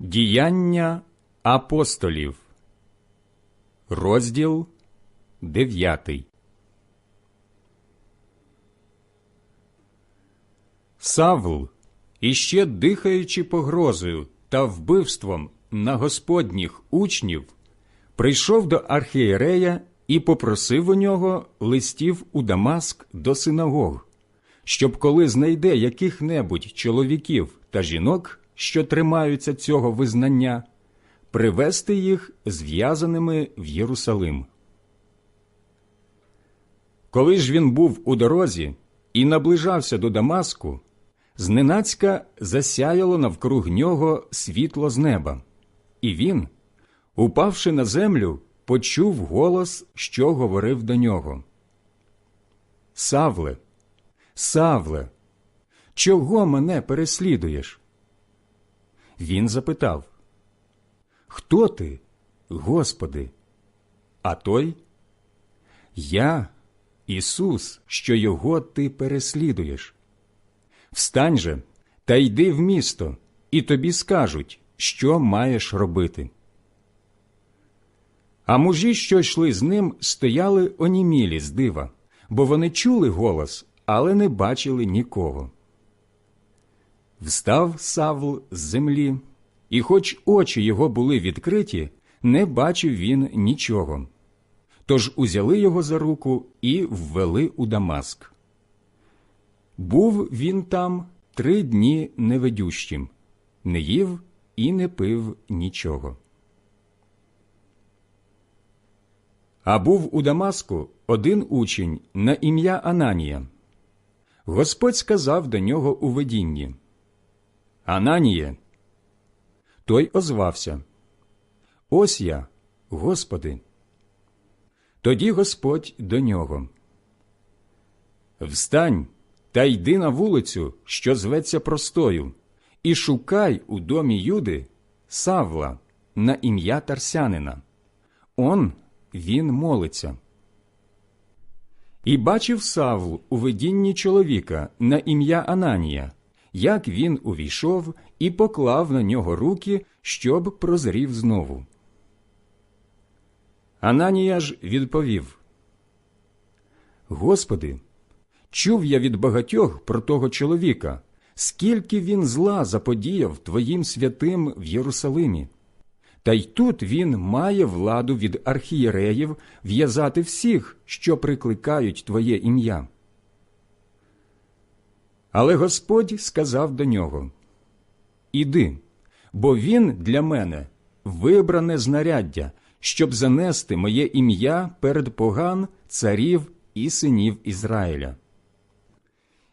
Діяння апостолів, розділ дев'ятий. Савл, іще дихаючи погрозою та вбивством на господніх учнів, прийшов до архієрея і попросив у нього листів у Дамаск до синагог, щоб коли знайде яких-небудь чоловіків та жінок, що тримаються цього визнання, привести їх зв'язаними в Єрусалим. Коли ж він був у дорозі і наближався до Дамаску, зненацька засяяло навкруг нього світло з неба, і він, упавши на землю, почув голос, що говорив до нього. Савле, Савле, чого мене переслідуєш? Він запитав Хто ти, Господи? А той Я, Ісус, що його ти переслідуєш. Встань же та йди в місто, і тобі скажуть, що маєш робити. А мужі, що йшли з ним, стояли онімілі з дива, бо вони чули голос, але не бачили нікого. Встав Савл з землі, і, хоч очі його були відкриті, не бачив він нічого. Тож узяли його за руку і ввели у Дамаск. Був він там три дні невидющим, не їв і не пив нічого. А був у Дамаску один учень на ім'я Ананія. Господь сказав до нього у видінні Ананіє. Той озвався Ось я, Господи. Тоді Господь до нього. Встань та йди на вулицю, що зветься простою, і шукай у домі Юди Савла на ім'я Тарсянина. Он він молиться. І бачив Савл у видінні чоловіка на ім'я Ананія, як він увійшов і поклав на нього руки, щоб прозрів знову. Ананія ж відповів Господи, чув я від багатьох про того чоловіка, скільки він зла заподіяв Твоїм святим в Єрусалимі. Та й тут він має владу від архієреїв в'язати всіх, що прикликають Твоє ім'я. Але Господь сказав до нього Іди, бо він для мене вибране знаряддя, щоб занести моє ім'я перед поган царів і синів Ізраїля.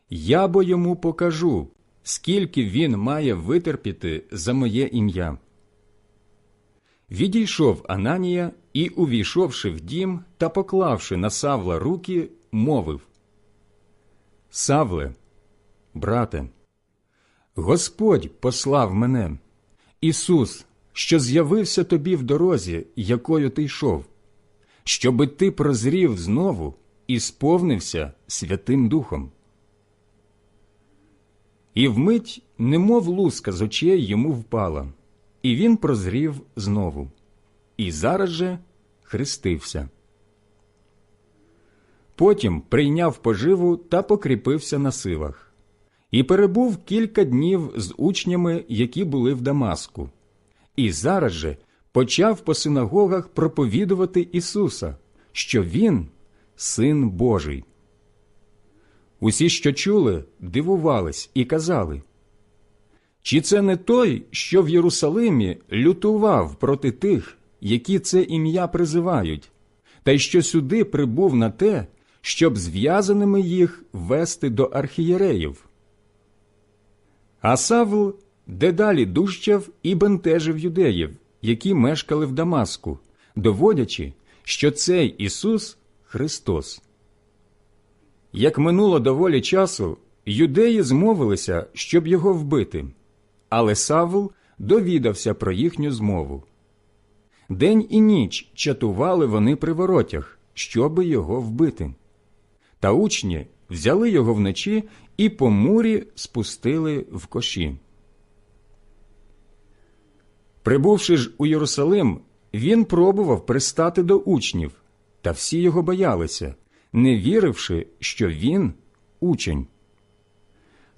Я бо йому покажу, скільки він має витерпіти за моє ім'я. Відійшов Ананія і, увійшовши в дім та поклавши на Савла руки, мовив Савле, брате, Господь послав мене, Ісус, що з'явився тобі в дорозі, якою ти йшов, щоби ти прозрів знову і сповнився Святим Духом. І вмить, немов луска з очей йому впала, і він прозрів знову, і зараз же хрестився. Потім прийняв поживу та покріпився на силах, і перебув кілька днів з учнями, які були в Дамаску, і зараз же почав по синагогах проповідувати Ісуса, що Він Син Божий. Усі, що чули, дивувались і казали, чи це не той, що в Єрусалимі лютував проти тих, які це ім'я призивають, та й що сюди прибув на те, щоб зв'язаними їх вести до архієреїв? А Савл дедалі дужчав і бентежив юдеїв, які мешкали в Дамаску, доводячи, що цей Ісус Христос. Як минуло доволі часу, юдеї змовилися, щоб його вбити, але Савл довідався про їхню змову. День і ніч чатували вони при воротях, щоби його вбити. Та учні взяли його вночі і по мурі спустили в коші. Прибувши ж у Єрусалим, він пробував пристати до учнів, та всі його боялися, не віривши, що він учень.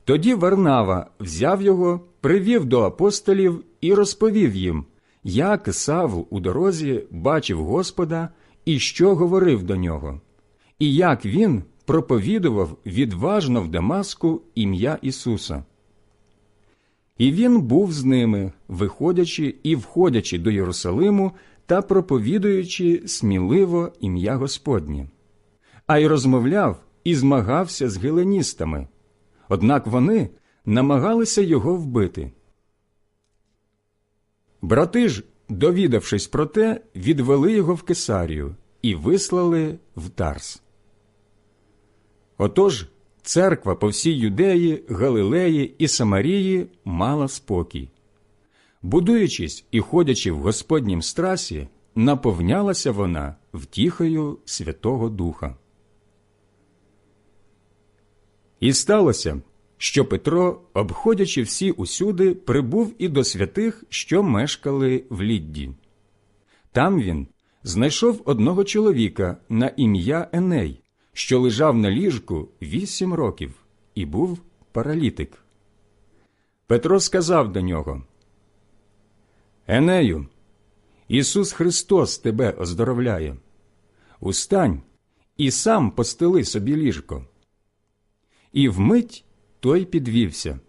Тоді Варнава взяв його, привів до апостолів і розповів їм, як Савл у дорозі бачив Господа і що говорив до нього, і як він проповідував відважно в Дамаску ім'я Ісуса. І він був з ними, виходячи і входячи до Єрусалиму та проповідуючи сміливо ім'я Господнє, а й розмовляв і змагався з геленістами. Однак вони намагалися його вбити. Брати ж, довідавшись про те, відвели його в Кесарію і вислали в Тарс. Отож, церква по всій Юдеї, Галилеї і Самарії мала спокій. Будуючись і ходячи в Господнім страсі, наповнялася вона втіхою Святого Духа. І сталося, що Петро, обходячи всі усюди, прибув і до святих, що мешкали в Лідді. Там він знайшов одного чоловіка на ім'я Еней, що лежав на ліжку вісім років і був паралітик. Петро сказав до нього Енею, Ісус Христос тебе оздоровляє. Устань і сам постели собі ліжко. І вмить той підвівся.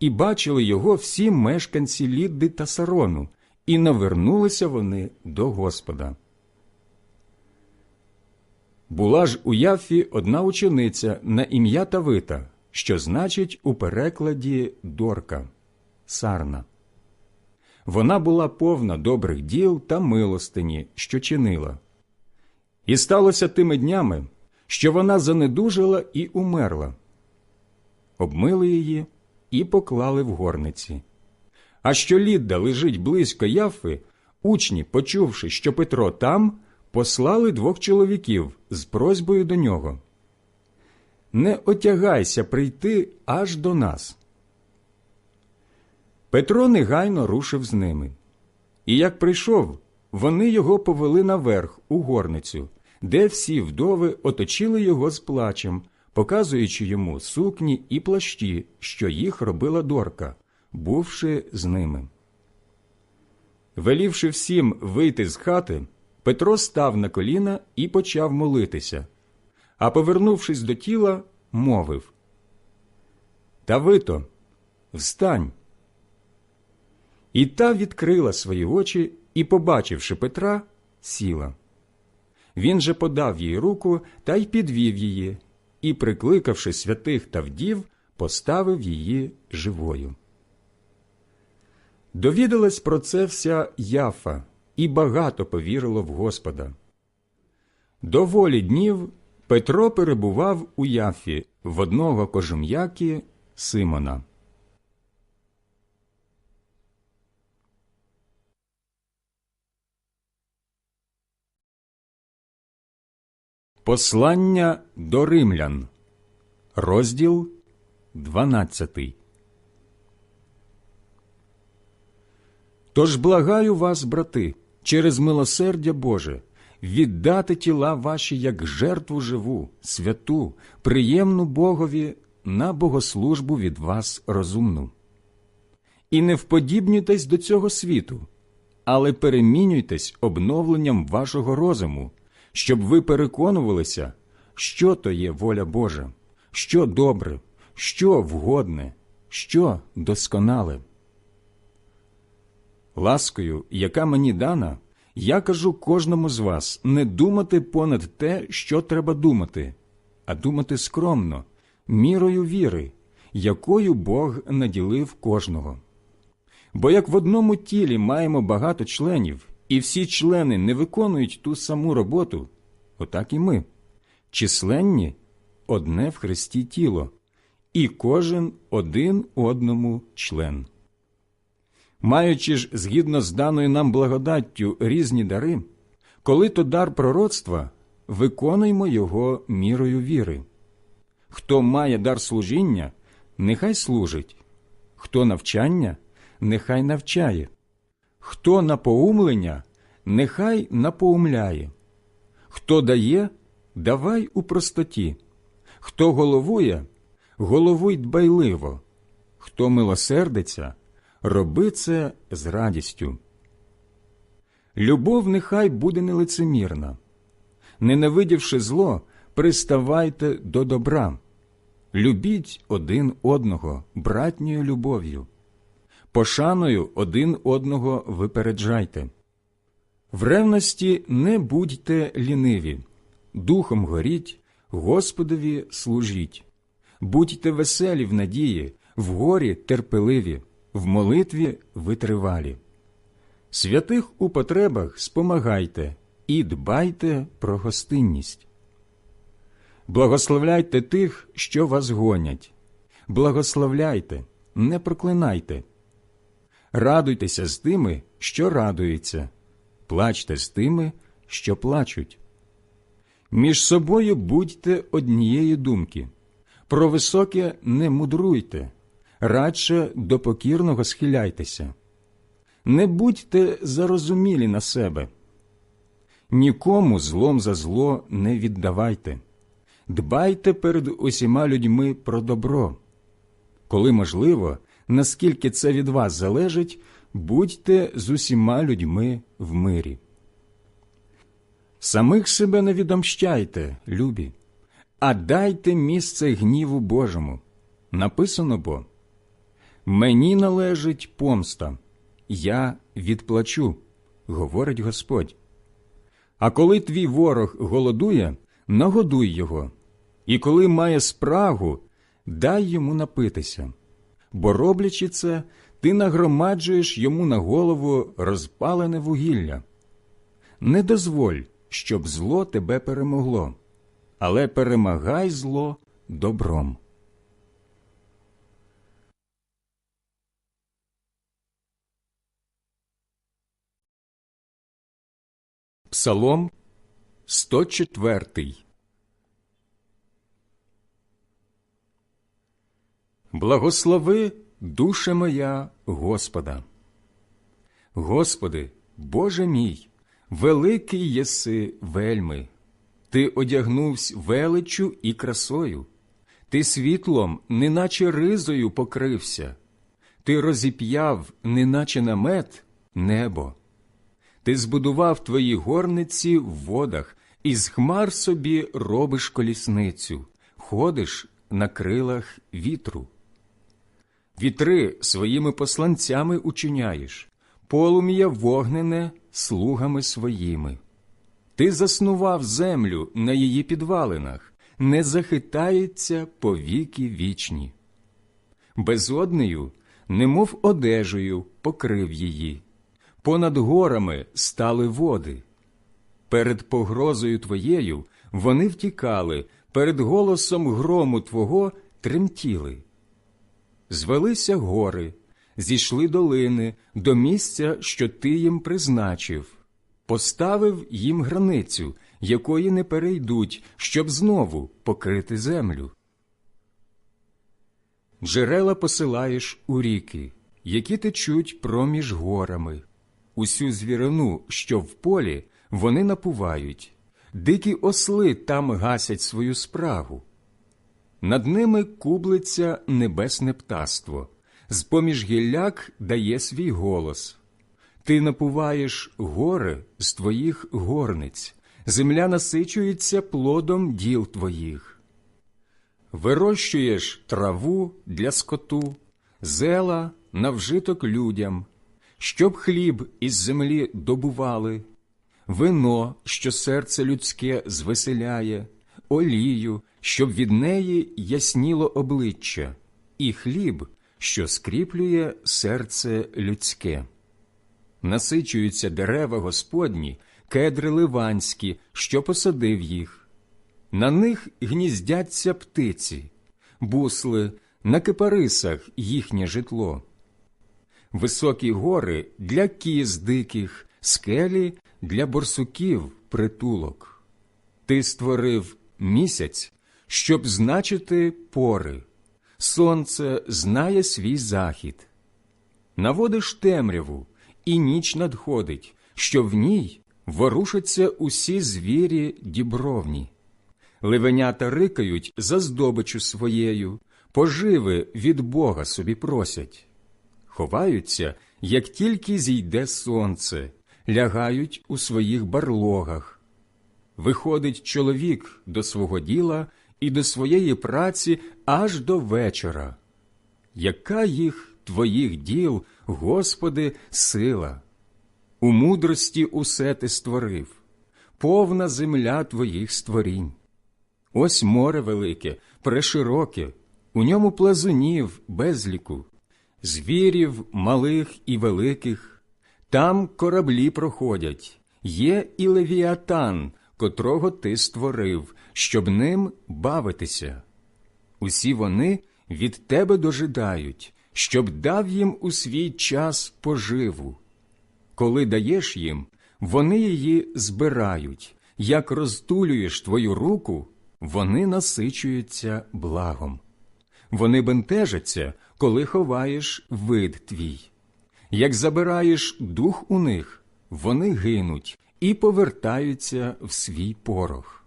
І бачили його всі мешканці Лідди та Сарону, і навернулися вони до Господа. Була ж у Яфі одна учениця на ім'я Тавита, що значить у перекладі Дорка Сарна. Вона була повна добрих діл та милостині, що чинила. І сталося тими днями, що вона занедужила і умерла. Обмили її і поклали в горниці. А що Лідда лежить близько Яфи, учні, почувши, що Петро там, послали двох чоловіків з просьбою до нього. Не отягайся прийти аж до нас. Петро негайно рушив з ними. І як прийшов, вони його повели наверх у горницю, де всі вдови оточили його з плачем, показуючи йому сукні і плащі, що їх робила дорка, бувши з ними. Велівши всім вийти з хати, Петро став на коліна і почав молитися, а, повернувшись до тіла, мовив Тавито, встань. І та відкрила свої очі і, побачивши Петра, сіла. Він же подав їй руку та й підвів її, і, прикликавши святих та вдів, поставив її живою. Довідалась про це вся Яфа, і багато повірило в Господа. Доволі днів Петро перебував у Яфі в одного кожум'яки Симона. Послання до римлян, розділ 12 Тож благаю вас, брати, через милосердя Боже, віддати тіла ваші як жертву живу, святу, приємну Богові на богослужбу від вас розумну. І не вподібнюйтесь до цього світу, але перемінюйтесь обновленням вашого розуму щоб ви переконувалися, що то є воля Божа, що добре, що вгодне, що досконале. Ласкою, яка мені дана, я кажу кожному з вас не думати понад те, що треба думати, а думати скромно, мірою віри, якою Бог наділив кожного. Бо як в одному тілі маємо багато членів, і всі члени не виконують ту саму роботу, отак і ми, численні одне в Христі тіло, і кожен один одному член. Маючи ж згідно з даною нам благодаттю різні дари, коли то дар пророцтва, виконуймо його мірою віри. Хто має дар служіння, нехай служить, хто навчання, нехай навчає Хто напоумлення, нехай напоумляє. Хто дає, давай у простоті. Хто головує, головуй дбайливо. Хто милосердиться, роби це з радістю. Любов нехай буде нелицемірна. Ненавидівши зло, приставайте до добра. Любіть один одного братньою любов'ю. Пошаною один одного випереджайте. В ревності не будьте ліниві, духом горіть, Господові служіть. Будьте веселі в надії, в горі терпеливі, в молитві витривалі. Святих у потребах спомагайте і дбайте про гостинність. Благословляйте тих, що вас гонять, благословляйте, не проклинайте. Радуйтеся з тими, що радуються, плачте з тими, що плачуть. Між собою будьте однієї думки, про високе не мудруйте, радше до покірного схиляйтеся. Не будьте зарозумілі на себе, нікому злом за зло не віддавайте, дбайте перед усіма людьми про добро. Коли можливо, наскільки це від вас залежить, будьте з усіма людьми в мирі. Самих себе не відомщайте, любі, а дайте місце гніву Божому. Написано бо Мені належить помста, я відплачу, говорить Господь. А коли твій ворог голодує, нагодуй його, і коли має спрагу, дай йому напитися, бо, роблячи це, ти нагромаджуєш йому на голову розпалене вугілля. Не дозволь, щоб зло тебе перемогло, але перемагай зло добром. Псалом 104 Благослови, душе моя, Господа. Господи, Боже мій, великий єси вельми, Ти одягнувсь величчю і красою, Ти світлом, неначе ризою покрився, Ти розіп'яв, неначе намет, небо. Ти збудував твої горниці в водах, і з хмар собі робиш колісницю, ходиш на крилах вітру. Вітри своїми посланцями учиняєш, полум'я вогнене слугами своїми. Ти заснував землю на її підвалинах, не захитається по віки вічні. Безоднею, немов одежею, покрив її понад горами стали води. Перед погрозою твоєю вони втікали, перед голосом грому Твого тремтіли. Звелися гори, зійшли долини до місця, що ти їм призначив, поставив їм границю, якої не перейдуть, щоб знову покрити землю. Джерела посилаєш у ріки, які течуть проміж горами усю звірину, що в полі, вони напувають, дикі осли там гасять свою спрагу. Над ними кублиться небесне птаство, з поміж гілляк дає свій голос. Ти напуваєш гори з твоїх горниць, земля насичується плодом діл твоїх. Вирощуєш траву для скоту, зела на вжиток людям, щоб хліб із землі добували, вино, що серце людське звеселяє, олію, щоб від неї ясніло обличчя, і хліб, що скріплює серце людське. Насичуються дерева Господні, кедри ливанські, що посадив їх. На них гніздяться птиці, бусли, на кипарисах їхнє житло високі гори для кіз диких, скелі для борсуків притулок. Ти створив місяць, щоб значити пори, сонце знає свій захід. Наводиш темряву, і ніч надходить, що в ній ворушаться усі звірі дібровні. Ливенята рикають за здобичу своєю, поживи від Бога собі просять. Ховаються, як тільки зійде сонце, лягають у своїх барлогах. Виходить чоловік до свого діла і до своєї праці аж до вечора. Яка їх твоїх діл, Господи, сила? У мудрості усе ти створив, повна земля твоїх створінь. Ось море велике, прешироке, у ньому плазунів безліку, звірів малих і великих, там кораблі проходять, є і левіатан, котрого ти створив, щоб ним бавитися. Усі вони від тебе дожидають, щоб дав їм у свій час поживу. Коли даєш їм, вони її збирають, як розтулюєш твою руку, вони насичуються благом. Вони бентежаться, коли ховаєш вид твій. Як забираєш дух у них, вони гинуть і повертаються в свій порох.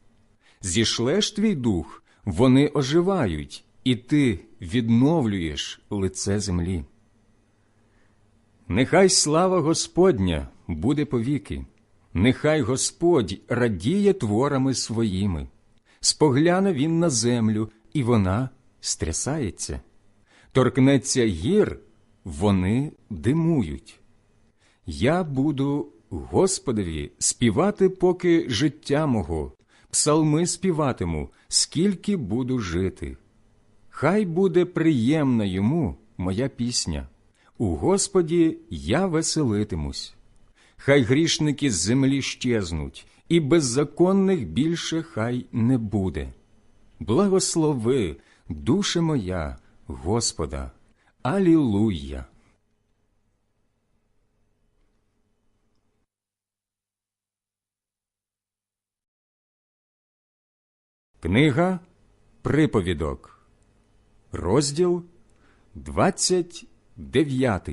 Зішлеш твій дух, вони оживають, і ти відновлюєш лице землі. Нехай слава Господня буде повіки, нехай Господь радіє творами своїми. Спогляне він на землю, і вона стрясається. Торкнеться гір, вони димують. Я буду Господові співати, поки життя мого, псалми співатиму, скільки буду жити. Хай буде приємна йому моя пісня. У Господі я веселитимусь. Хай грішники з землі щезнуть, і беззаконних більше хай не буде. Благослови, душе моя, Господа, Алілуя! Книга Приповідок, розділ 29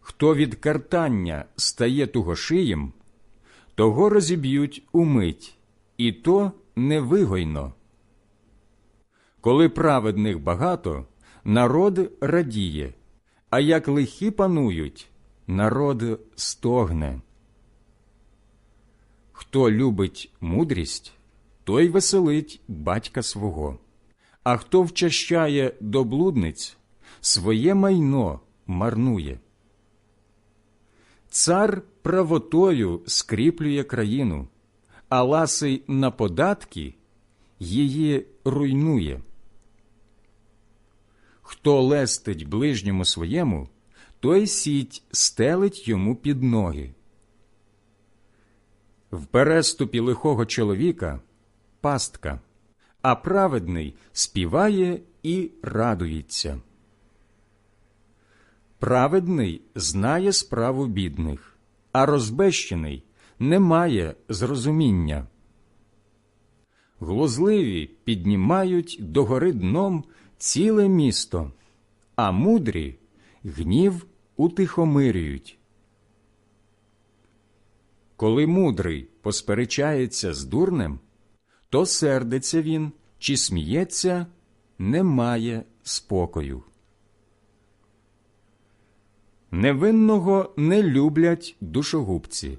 Хто від картання стає тугошиєм, того розіб'ють умить, і то невигойно. Коли праведних багато, народ радіє, а як лихі панують, народ стогне. Хто любить мудрість, той веселить батька свого, а хто вчащає до блудниць, своє майно марнує. Цар правотою скріплює країну, а ласий на податки її руйнує. Хто лестить ближньому своєму, той сіть стелить йому під ноги. В переступі лихого чоловіка пастка, а праведний співає і радується. Праведний знає справу бідних, а розбещений не має зрозуміння. Глузливі піднімають догори дном ціле місто, а мудрі гнів утихомирюють. Коли мудрий посперечається з дурнем, то сердиться він чи сміється, немає спокою. Невинного не люблять душогубці,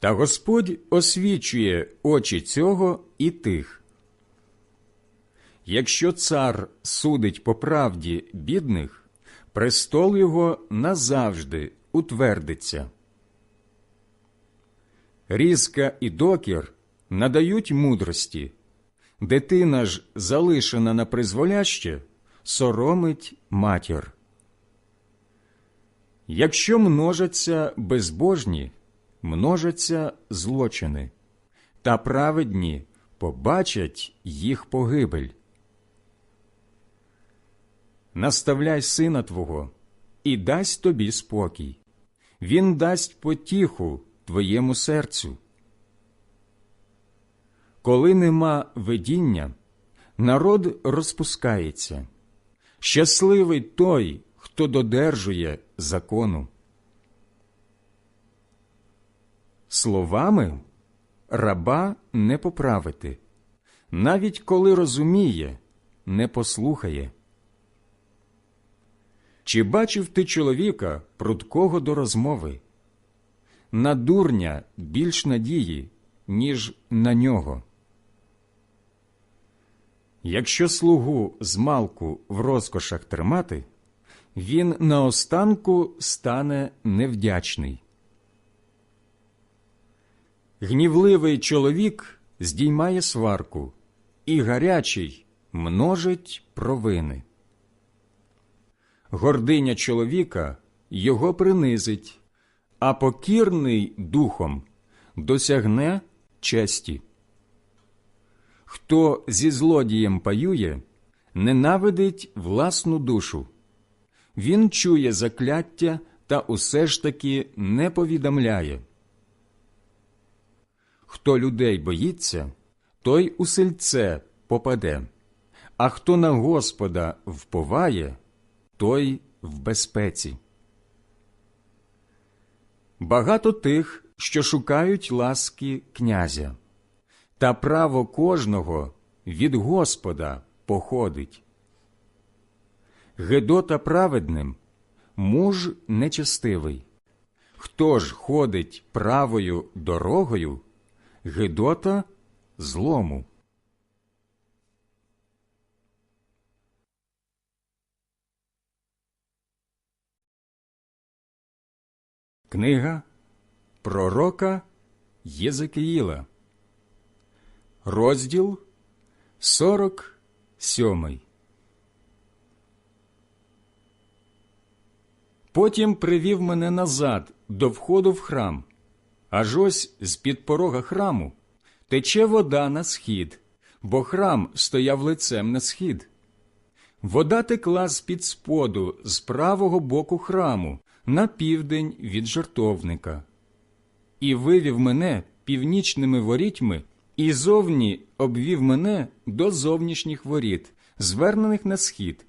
та Господь освічує очі цього і тих. Якщо цар судить по правді бідних, престол його назавжди утвердиться. Різка і докір надають мудрості, дитина ж, залишена на призволяще, соромить матір. Якщо множаться безбожні, множаться злочини, та праведні побачать їх погибель. Наставляй сина Твого і дасть тобі спокій. Він дасть потіху твоєму серцю. Коли нема видіння, народ розпускається. Щасливий той, хто додержує закону. Словами раба не поправити, навіть коли розуміє, не послухає. Чи бачив ти чоловіка прудкого до розмови? На дурня більш надії, ніж на нього. Якщо слугу з малку в розкошах тримати, він наостанку стане невдячний. Гнівливий чоловік здіймає сварку, і гарячий множить провини. Гординя чоловіка його принизить, а покірний духом досягне честі. Хто зі злодієм паює, ненавидить власну душу. Він чує закляття та усе ж таки не повідомляє. Хто людей боїться, той у сельце попаде, а хто на Господа вповає, той в безпеці. Багато тих, що шукають ласки князя, та право кожного від Господа походить. Гедота праведним, муж нечестивий. Хто ж ходить правою дорогою, Гедота злому. Книга Пророка Єзекиїла, розділ 47. Потім привів мене назад до входу в храм. Аж ось з під порога храму тече вода на схід, бо храм стояв лицем на схід. Вода текла з під споду, з правого боку храму, на південь від жартовника. І вивів мене північними ворітьми, і зовні обвів мене до зовнішніх воріт, звернених на схід.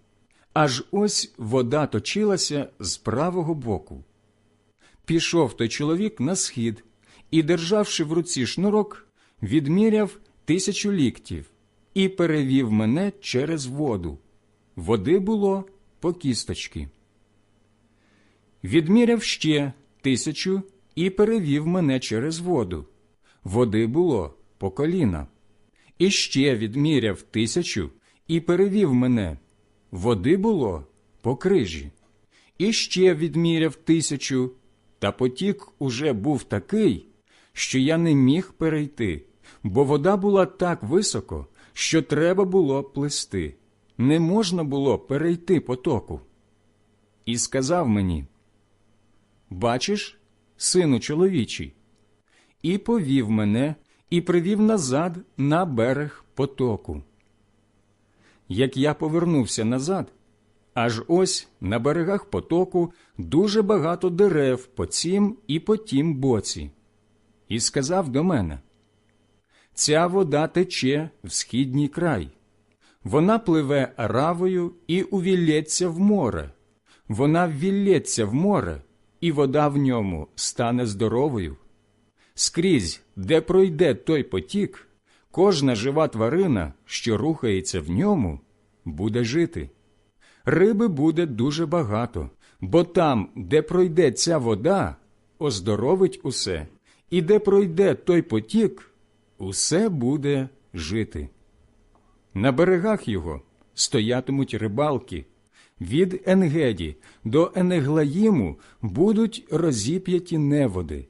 Аж ось вода точилася з правого боку. Пішов той чоловік на схід і, державши в руці шнурок, відміряв тисячу ліктів і перевів мене через воду. Води було по кісточки. Відміряв ще тисячу і перевів мене через воду. Води було по коліна. І ще відміряв тисячу і перевів мене. Води було по крижі. І ще відміряв тисячу, та потік уже був такий, що я не міг перейти, бо вода була так високо, що треба було плисти. Не можна було перейти потоку. І сказав мені Бачиш, сину чоловічий, і повів мене і привів назад на берег потоку. Як я повернувся назад, аж ось на берегах потоку дуже багато дерев по цім і по тім боці, і сказав до мене Ця вода тече в східній край, вона пливе равою і увілється в море, вона ввілється в море, і вода в ньому стане здоровою. Скрізь, де пройде той потік, кожна жива тварина, що рухається в ньому, буде жити. Риби буде дуже багато, бо там, де пройде ця вода, оздоровить усе, і де пройде той потік, усе буде жити. На берегах його стоятимуть рибалки. Від Енгеді до Енеглаїму будуть розіп'яті неводи.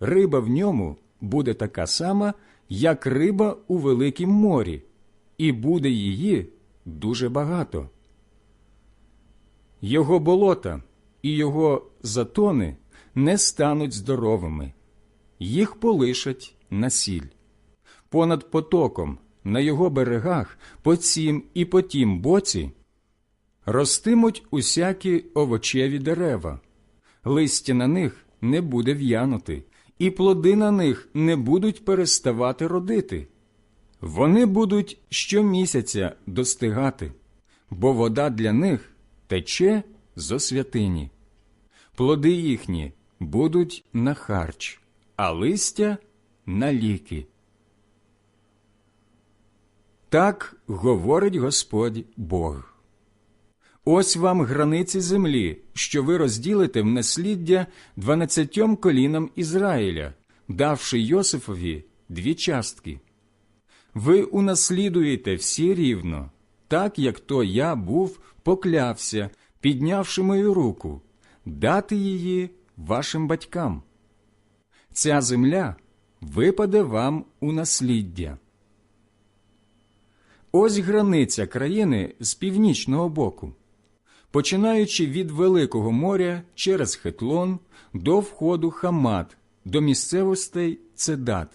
Риба в ньому буде така сама, як риба у великім морі, і буде її дуже багато. Його болота і його затони не стануть здоровими, їх полишать на сіль. Понад потоком, на його берегах, по цім і по тім боці, ростимуть усякі овочеві дерева, листя на них не буде в'янути, і плоди на них не будуть переставати родити. Вони будуть щомісяця достигати, бо вода для них тече зо святині. Плоди їхні будуть на харч, а листя на ліки. Так говорить Господь Бог. Ось вам границі землі, що ви розділите в насліддя дванадцятьом колінам Ізраїля, давши Йосифові дві частки. Ви унаслідуєте всі рівно, так як то я був поклявся, піднявши мою руку, дати її вашим батькам. Ця земля випаде вам у насліддя. Ось границя країни з північного боку, починаючи від Великого моря через Хетлон до входу Хамат, до місцевостей Цедат,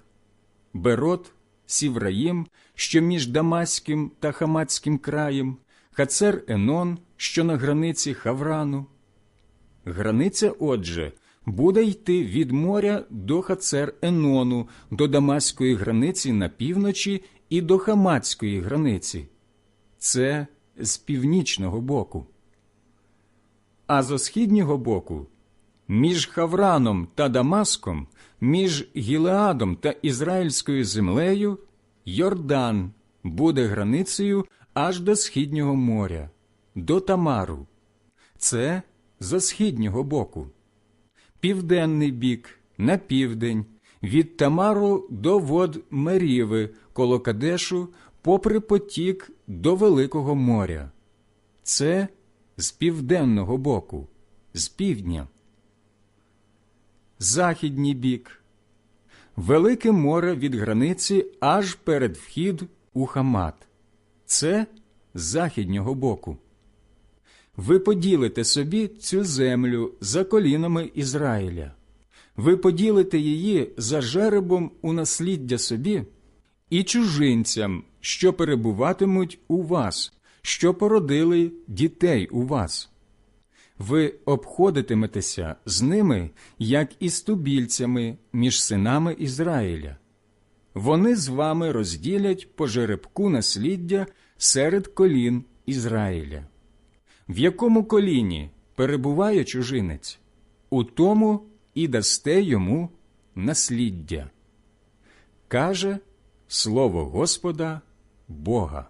Берот, Сівраїм, що між Дамаським та Хаматським краєм, Хацер Енон, що на границі Хаврану. Границя, отже, буде йти від моря до Хацер Енону, до Дамаської границі на півночі і до Хаматської границі. Це з північного боку. А з східнього боку між Хавраном та Дамаском, між Гілеадом та Ізраїльською землею Йордан буде границею аж до східнього моря, до Тамару. Це з східнього боку. Південний бік на південь, від Тамару до вод Меріви, коло Кадешу, попри потік до Великого моря. Це з південного боку, з півдня. Західній бік. Велике море від границі аж перед вхід у Хамат. Це з західнього боку. Ви поділите собі цю землю за колінами Ізраїля. Ви поділите її за жеребом у насліддя собі і чужинцям, що перебуватимуть у вас, що породили дітей у вас. Ви обходитиметеся з ними, як із тубільцями між синами Ізраїля. Вони з вами розділять по жеребку насліддя серед колін Ізраїля. В якому коліні перебуває чужинець, у тому і дасте йому насліддя. Каже слово Господа Бога.